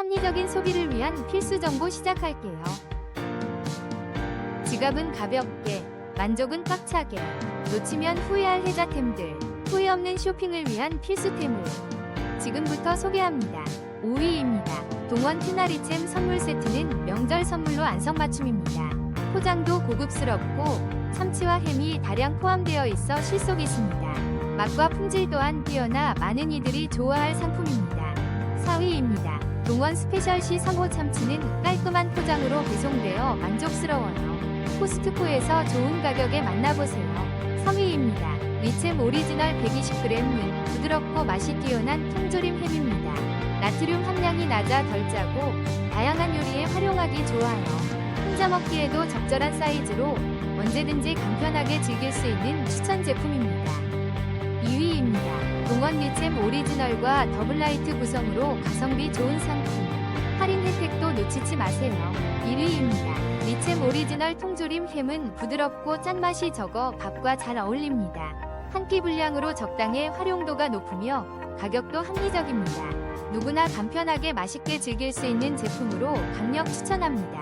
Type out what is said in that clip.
합리적인 소비를 위한 필수 정보 시작할게요. 지갑은 가볍게, 만족은 꽉차게, 놓치면 후회할 혜자템들, 후회 없는 쇼핑을 위한 필수템을 지금부터 소개합니다. 5위입니다. 동원 트나리챔 선물 세트는 명절 선물로 안성맞춤입니다. 포장도 고급스럽고 참치와 햄이 다량 포함되어 있어 실속 있습니다. 맛과 품질 또한 뛰어나 많은 이들이 좋아할 상품입니다. 4위입니다. 동원 스페셜시 성호 참치는 깔끔한 포장으로 배송되어 만족스러워요. 코스트코에서 좋은 가격에 만나보세요. 3위입니다. 리챔 오리지널 120g은 부드럽고 맛이 뛰어난 통조림 햄입니다. 나트륨 함량이 낮아 덜 짜고 다양한 요리에 활용하기 좋아요. 혼자 먹기에도 적절한 사이즈로 언제든지 간편하게 즐길 수 있는 추천 제품입니다. 2위 입니다. 동원 리챔 오리지널과 더블라이트 구성으로 가성비 좋은 상품. 할인 혜택도 놓치지 마세요. 1위입니다. 리챔 오리지널 통조림 햄은 부드럽고 짠맛이 적어 밥과 잘 어울립니다. 한 끼 분량으로 적당해 활용도가 높으며 가격도 합리적입니다. 누구나 간편하게 맛있게 즐길 수 있는 제품으로 강력 추천합니다.